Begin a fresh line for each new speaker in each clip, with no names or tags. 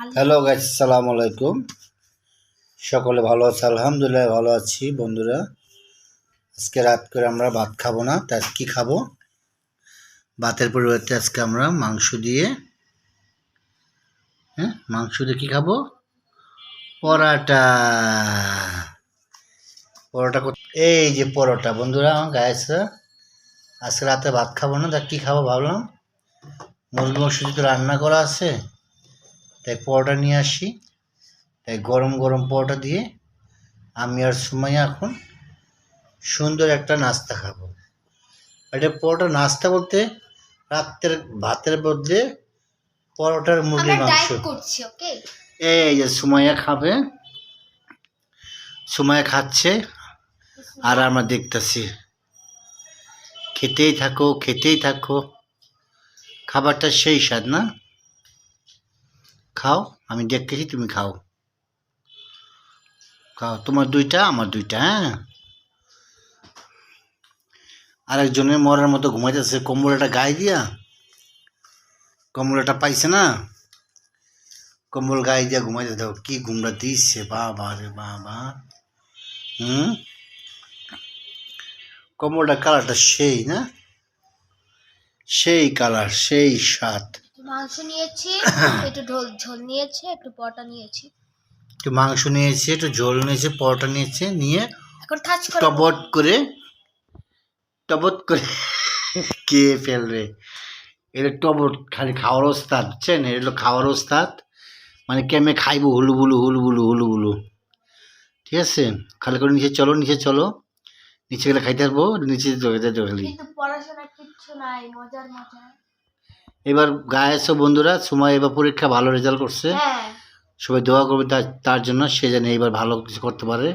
Hello guys সালাম আলাইকুম সকলে ভালো আছে? আলহামদুলিল্লাহ ভালো আছি বন্ধুরা। আজকে রাত করে আমরা ভাত খাব না তাই কি খাব? ভাতের পরিবর্তে আজকে আমরা মাংস দিয়ে হ্যাঁ মাংস দিয়ে কি খাব? পরাটা। পরোটা এই যে পরোটা বন্ধুরা গায়েসরা আজকে রাতে ভাত খাব না, তা কি খাব ভাবলাম? মুরগি মাংস যদি রান্না করা আছে তাই পরোটা নিয়ে আসি। তাই গরম গরম পরোটা দিয়ে আমি আর সুমাইয়া এখন সুন্দর একটা নাস্তা খাব। এটা পরোটা নাস্তা বলতে রাত্রের ভাতের বদলে পরোটার মুরগির মাংস। এই যে সুমাইয়া খাবে। সুমাইয়া খাচ্ছে আর আমরা দেখতেছি। খেতেই থাকো খেতেই থাকো। খাবারটা সেই স্বাদ না? খাও, আমি দেখতেছি তুমি খাও। খাও, তোমার দুইটা, আমার দুইটা হ্যাঁ? আরেকজনের মরার মতো ঘুমাইতেছে কম্বলটা গায়ে দিয়া। কম্বলটা পাইছে না? কম্বল গায়ে দিয়া ঘুমাইতে দাও, কি ঘুমটা দিচ্ছে বাবা রে বাবা। হুম? কম্বলটা কালারটা সেই না? সেই কালার সেই স্বাদ।
মাংস নিয়েছি একটু ঢোল ঝোল নিয়েছি একটু পটা নিয়েছি।
একটু মাংস নিয়েছে একটু ঝোল নিয়েছে পরোটা নিয়েছে নিয়ে
এখন টাচ করে।
টবট করে টবট করে কে ফেলবে। এটা টবট খালি খাওয়ার ওস্তাদ বুঝছেন? এটা হলো খাওয়ার ওস্তাদ। মানে কেমে খাইবো? হুলু বুলু হুলু বুলু হুলু বুলু। ঠিক আছে? খালি করে নিচে চলো নিচে চলো। নিচে গেলে খাইতে পারব নিচে যেতে খালি।
পড়াশোনা কিচ্ছু নাই মজার মজা
এবার গায়ে এসো বন্ধুরা সময় এবার পরীক্ষা ভালো রেজাল্ট করছে।
হ্যাঁ।
সবাই দোয়া করবে তার জন্য সে যেন এবার ভালো কিছু করতে পারে।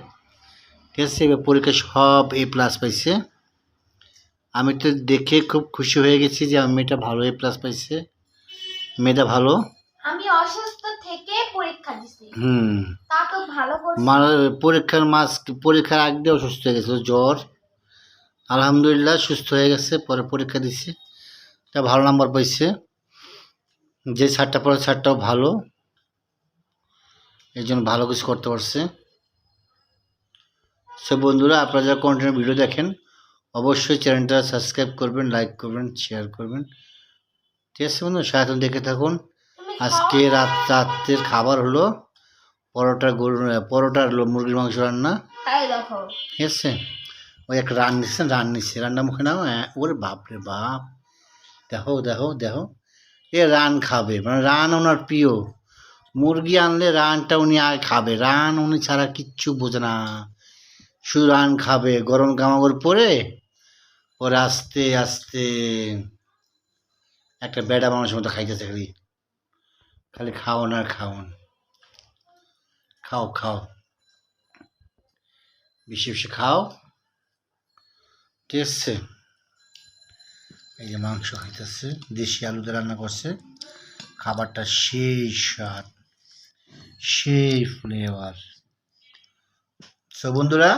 ঠিক আছে এবার পরীক্ষায় সব এ প্লাস পাইছে। আমি তো দেখে খুব খুশি হয়ে গেছি যে আমার মেয়েটা ভালো এ প্লাস পাইছে। মেয়েটা ভালো?
আমি অসুস্থ থেকে পরীক্ষা দিছি।
হুম।
তা তো ভালো
পরীক্ষার মাস পরীক্ষার আগ অসুস্থ হয়ে গেছে জ্বর। আলহামদুলিল্লাহ সুস্থ হয়ে গেছে পরে পরীক্ষা দিছে। তা ভালো নাম্বার পাইছে। যে ছাড়টা পড়ে ছাড়টাও ভালো। এই জন্য ভালো কিছু করতে পারছে। সে বন্ধুরা আপনারা যারা কন্টেন্ট ভিডিও দেখেন অবশ্যই চ্যানেলটা সাবস্ক্রাইব করবেন লাইক করবেন শেয়ার করবেন। ঠিক আছে বন্ধু সারাদিন দেখে থাকুন। আজকে রাত রাত্রের খাবার হলো পরোটা গরু পরোটা হলো মুরগির মাংস রান্না। ঠিক আছে? ওই একটা রান নিচ্ছে রান নিচ্ছে রান্না মুখে নাও হ্যাঁ, ওরে বাপ রে বাপ। দেখো দেখো দেখো। এ রান খাবে মানে রান ওনার প্রিয়। মুরগি আনলে রানটা উনি আগে খাবে। রান উনি ছাড়া কিচ্ছু বোঝে না। শুধু রান খাবে। গরম কামাগর পরে পরে আস্তে আস্তে একটা বেড়া মানুষের মতো খাইতেছে খালি। খালি খাওয়ান আর খাওয়ান খাও খাও। বেশি বেশি খাও। ঠিক আছে এই যে মাংস খাইতেছে দেশি আলু দিয়ে রান্না করছে। খাবারটা সেই স্বাদ সেই ফ্লেভার সো বন্ধুরা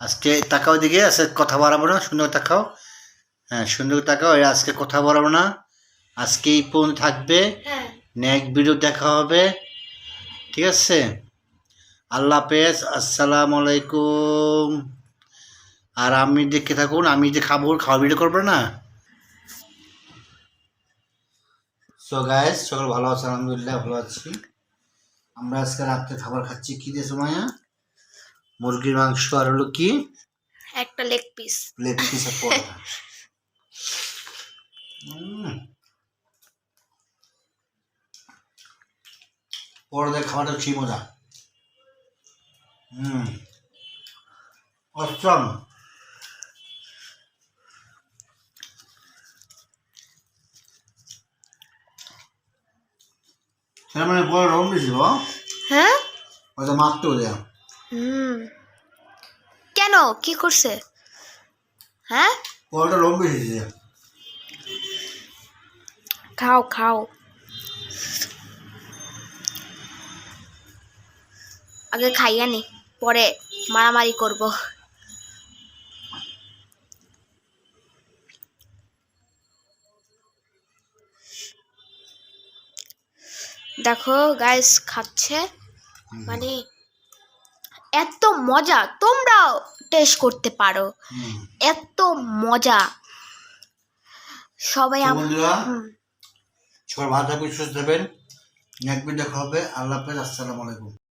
আজকে তাকাও দিকে আজকে কথা বাড়াবো না সুন্দর তাকাও। হ্যাঁ সুন্দর তাকাও এই আজকে কথা বাড়াবো না। আজকে এই পর্যন্ত থাকবে।
হ্যাঁ।
নেক্সট ভিডিও দেখা হবে। ঠিক আছে? আল্লাহ হাফেজ আসসালামু আলাইকুম। আর আমি দেখে থাকুন আমি যে খাব খাওয়া ভিডিও করব না? সো গাইস সকল ভালো আছে? আলহামদুলিল্লাহ ভালো আছি। আমরা আজকে রাত্রে খাবার খাচ্ছি কি দিয়ে সময়া? মুরগির মাংস আর হলো কি?
একটা লেগ পিস
লেগ পিস আর পরোটা। পরোটার খাবারটা সেই মজা। হুম অষ্টম। তার মানে বড় রং বেশি বা
হ্যাঁ?
ওটা মারতে দেয়া
হুম। কেন? কি করছে? হ্যাঁ?
বড়টা রং বেশি দেয়া
খাও খাও। আগে খাইয়া নি পরে মারামারি করব। দেখো গাইস খাচ্ছে। মানে এত মজা তোমরাও টেস্ট করতে পারো। এত মজা। সবাই আমরা
বন্ধুরা। সবার ভালো থাকবেন সুস্থ থাকবেন। নেক্সট ভিডিও দেখা হবে। আল্লাহ হাফেজ আসসালামু আলাইকুম।